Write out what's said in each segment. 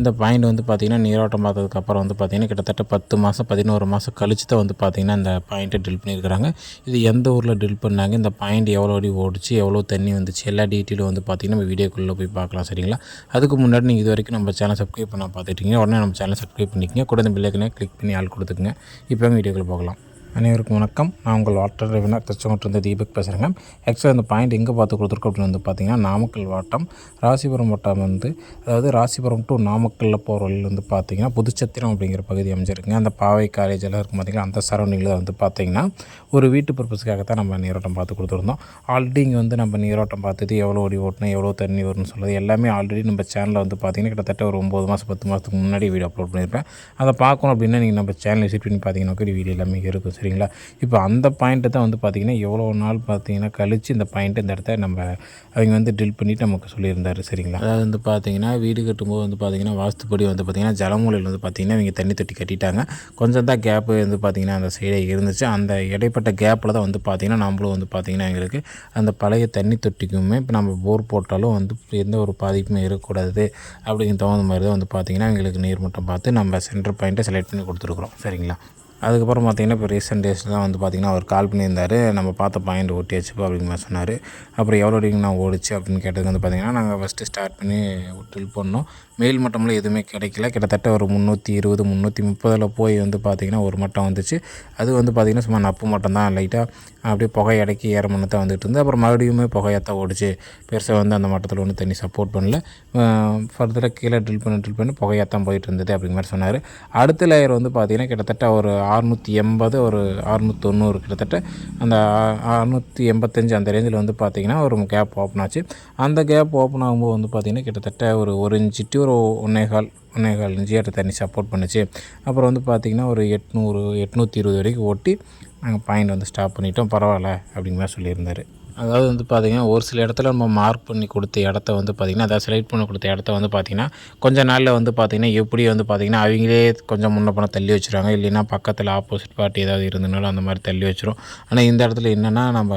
இந்த பாயிண்ட் வந்து பார்த்திங்கன்னா நீரோட்டம் பார்த்ததுக்கப்புறம் வந்து பார்த்திங்கன்னா கிட்டத்தட்ட பத்து மாதம் பதினோரு மாதம் கழிச்சு தான் வந்து பார்த்திங்கன்னா இந்த பாயிண்ட்டை ட்ரில் பண்ணியிருக்கிறாங்க. இது எந்த ஊரில் ட்ரில் பண்ணாங்க இந்த பாயிண்ட் எவ்வளோ அடி ஓடிச்சு எவ்வளோ தண்ணி வந்துச்சு எல்லா டீட்டெயிலும் வந்து பார்த்திங்கன்னா நம்ம வீடியோக்குள்ளே போய் பார்க்கலாம் சரிங்களா? அதுக்கு முன்னாடி நீங்கள் இது வரைக்கும் நம்ம சேனல் சப்ஸ்கிரைப் பண்ண பார்த்துட்டீங்க உடனே நம்ம சேனல் சப்ஸ்கிரைப் பண்ணிக்கங்க. கூட இந்த பில்லைக்கனே கிளிக் பண்ணி ஆள் கொடுத்துக்குங்க. இப்போ வீடியோக்குள்ளே போகலாம். அனைவருக்கும் வணக்கம். நான் உங்கள் வாட்டர் ரெவினர் திருச்செங்கோட்டிலிருந்து தீபக் பேசுகிறேங்க ஆக்சுவலாக இந்த பாயிண்ட் எங்கே பார்த்து கொடுத்துருக்கோம் அப்படின்னு வந்து பார்த்தீங்கன்னா நாமக்கல் வாட்டம். ராசிபுரம் வட்டம் வந்து அதாவது ராசிபுரம் டு நாமக்கல்லில் போகிற வழியில் வந்து பார்த்தீங்கன்னா புதுச்சத்திரம் அப்படிங்கிற பகுதி அமைஞ்சிருக்குங்க. அந்த பாவை காலேஜ் எல்லாம் இருக்கும் பார்த்தீங்கன்னா அந்த சரௌண்டிங்கில் வந்து பார்த்தீங்கன்னா ஒரு வீட்டு பர்பஸ்க்காக தான் நம்ம நீரோட்டம் பார்த்து கொடுத்துருந்தோம். ஆல்ரெடி இங்கே வந்து நம்ம நீரோட்டம் பார்த்தது எவ்வளோ ஓடி ஓட்டணும் எவ்வளோ தண்ணி வரும்னு சொல்லுது எல்லாமே ஆல்ரெடி நம்ம சேனலில் வந்து பார்த்தீங்கன்னா கிட்டத்தட்ட ஒரு ஒம்பது மாதம் பத்து மாதத்துக்கு முன்னாடி வீடியோ அப்லோட் பண்ணியிருப்பேன். அதை பார்க்கணும் அப்படின்னா நீங்கள் நம்ம சேனல் விசிட் பண்ணி பார்த்தீங்கன்னா வீடியோ எல்லாமே இருக்கும். சரிங்களா? இப்போ அந்த பாயிண்ட்டை தான் வந்து பார்த்திங்கன்னா எவ்வளோ நாள் பார்த்தீங்கன்னா கழித்து இந்த பாயிண்ட்டு இந்த இடத்த நம்ம அவங்க வந்து ட்ரில் பண்ணிவிட்டு நமக்கு சொல்லியிருந்தார் சரிங்களா? அதாவது வந்து பார்த்திங்கன்னா வீடு கட்டும்போது வந்து பார்த்திங்கன்னா வாஸ்துப்படி வந்து பார்த்திங்கன்னா ஜலமூலையில் வந்து பார்த்திங்கன்னா இவங்க தண்ணி தொட்டி கட்டிட்டாங்க. கொஞ்சம் தான் கேப்பு வந்து பார்த்திங்கன்னா அந்த சைடே இருந்துச்சு. அந்த இடைப்பட்ட கேப்பில் தான் வந்து பார்த்திங்கன்னா நம்மளும் வந்து பார்த்திங்கன்னா எங்களுக்கு அந்த பழைய தண்ணி தொட்டிக்குமே இப்போ நம்ம போர் போட்டாலும் வந்து எந்த ஒரு பாதிப்புமே இருக்கக்கூடாது அப்படிங்கிற தகுந்த மாதிரி தான் வந்து பார்த்திங்கன்னா எங்களுக்கு நீர்மட்டம் பார்த்து நம்ம சென்டர் பாயிண்ட்டை செலக்ட் பண்ணி கொடுத்துருக்குறோம் சரிங்களா? அதுக்கப்புறம் பார்த்திங்கன்னா இப்போ ரீசெண்ட் டேஸில் தான் வந்து பார்த்திங்கன்னா அவர் கால் பண்ணியிருந்தார். நம்ம பார்த்த பாயிண்ட் ஓட்டியாச்சுப்பா அப்படிங்கிற மாதிரி சொன்னார். அப்புறம் எவ்வளோ வரைக்கும் நான் ஓடிச்சு அப்படின்னு கேட்டதுக்கு வந்து பார்த்திங்கன்னா நாங்கள் ஃபஸ்ட்டு ஸ்டார்ட் பண்ணி ட்ரில் பண்ணோம் மேல் மட்டமில் எதுவுமே கிடைக்கல. கிட்டத்தட்ட ஒரு முந்நூற்றி இருபது முந்நூற்றி முப்பதில் போய் வந்து பார்த்திங்கன்னா ஒரு மட்டம் வந்துச்சு. அது வந்து பார்த்திங்கன்னா சும்மா நப்பு மட்டம் தான். லைட்டாக அப்படியே புகை அடக்கி ஏற மண்ணு தான் வந்துட்டு இருந்து அப்புறம் மறுபடியுமே புகையாத்தான் ஓடிச்சு. பெருசாக வந்து அந்த மட்டத்தில் ஒன்றும் தண்ணி சப்போர்ட் பண்ணல. ஃபர்தராக கீழே ட்ரில் பண்ணி ட்ரில் பண்ணி புகையாத்தான் போயிட்டு இருந்தது அப்படிங்கிற மாதிரி சொன்னார். அடுத்த லேயர் வந்து பார்த்திங்கன்னா கிட்டத்தட்ட ஒரு அறுநூற்றி எண்பது ஒரு அறுநூற்றி தொண்ணூறு கிட்டத்தட்ட அந்த அறுநூற்றி எண்பத்தஞ்சு அந்த ரேஞ்சில் வந்து பார்த்திங்கன்னா ஒரு கேப் ஓப்பன் ஆச்சு. அந்த கேப் ஓப்பன் ஆகும்போது வந்து பார்த்திங்கன்னா கிட்டத்தட்ட ஒரு ஒரு இன்ச்சிட்டு ஒரு ஒன்றே கால் ஒன்றே கால் இன்ச்சியாட்ட தண்ணி சப்போர்ட் பண்ணுச்சு. அப்புறம் வந்து பார்த்திங்கன்னா ஒரு எட்நூறு எட்நூற்றி இருபது வரைக்கும் ஓட்டி நாங்கள் பாயிண்ட் வந்து ஸ்டாப் பண்ணிட்டோம். பரவாயில்ல அப்படிங்கிற சொல்லியிருந்தார். அதாவது வந்து பார்த்திங்கன்னா ஒரு சில இடத்துல நம்ம மார்க் பண்ணி கொடுத்த இடத்த வந்து பார்த்திங்கன்னா அதாவது செலக்ட் பண்ணி கொடுத்த இடத்த வந்து பார்த்திங்கன்னா கொஞ்ச நாளில் வந்து பார்த்திங்கன்னா எப்படி வந்து பார்த்திங்கன்னா அவங்களே கொஞ்சம் முன்ன பணம் தள்ளி வச்சுருவாங்க. இல்லைன்னா பக்கத்தில் ஆப்போசிட் பார்ட்டி ஏதாவது இருந்தனாலும் அந்த மாதிரி தள்ளி வச்சிரும். ஆனால் இந்த இடத்துல என்னென்னா நம்ம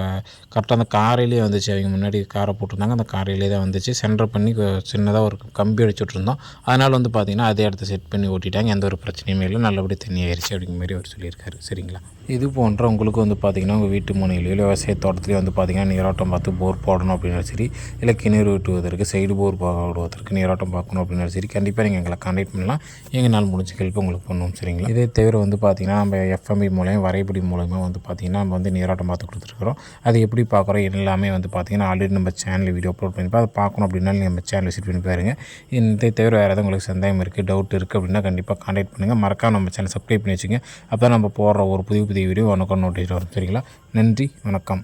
கரெக்டாக அந்த காரையிலே வந்துச்சு. அவங்க முன்னாடி காரை போட்டிருந்தாங்க. அந்த காரையிலே தான் வந்துச்சு. சென்டர் பண்ணி சின்னதாக ஒரு கம்பி அடிச்சு விட்ருந்தோம் அதனால் வந்து பார்த்திங்கன்னா அதே இடத்த செட் பண்ணி ஓட்டிட்டாங்க. எந்த ஒரு பிரச்சனையுமே இல்லை. நல்லபடி தண்ணி ஆயிடுச்சு அப்படிங்கிற மாதிரி அவர் சொல்லியிருக்காரு. சரிங்களா? இது போன்ற உங்களுக்கு வந்து பார்த்திங்கன்னா உங்கள் வீட்டு முனையிலையோ விவசாய தோட்டத்துலேயோ வந்து பார்த்திங்கன்னா நீரோட்டம் பார்த்து போர் போடணும் அப்படின்னாலும் சரி இல்லை கிணறு வெட்டுவதற்கு சைடு போர் போடுவதற்கு நீரோட்டம் பார்க்கணும் அப்படின்னு சரி கண்டிப்பாக நீங்கள் எங்களை கான்டாக்ட் பண்ணலாம். எங்களால் முடிஞ்ச ஹெல்ப் உங்களுக்கு பண்ணுவோம் சரிங்களா? இதே தவிர வந்து பார்த்திங்கன்னா நம்ம எஃப்எம்பி மூலயமா வரைபடி மூலயமா வந்து பார்த்திங்கன்னா நம்ம வந்து நீரோட்டம் பார்த்து கொடுத்துருக்குறோம். அது எப்படி பார்க்குறோம் எல்லாமே வந்து பார்த்திங்கன்னா ஆல்ரெடி நம்ம சேனலில் வீடியோ அப்லோட் பண்ணிப்போம் அதை பார்க்கணும் அப்படின்னா நம்ம சேனல் விசிட் பண்ணி பாருங்கள் இதை தவிர வேறு எதாவது உங்களுக்கு சந்தேகம் இருக்குது டவுட் இருக்குது அப்படின்னா கண்டிப்பாக கான்டாக்ட் பண்ணுங்கள் மறக்காம நம்ம சேனல் சப்ஸ்கிரைப் பண்ணி வச்சுங்க அப்போ நம்ம போடுற ஒரு புதிய புதிய வீடியோ உனக்கு நோட்டீஸ் வரும் சரிங்களா? நன்றி வணக்கம்.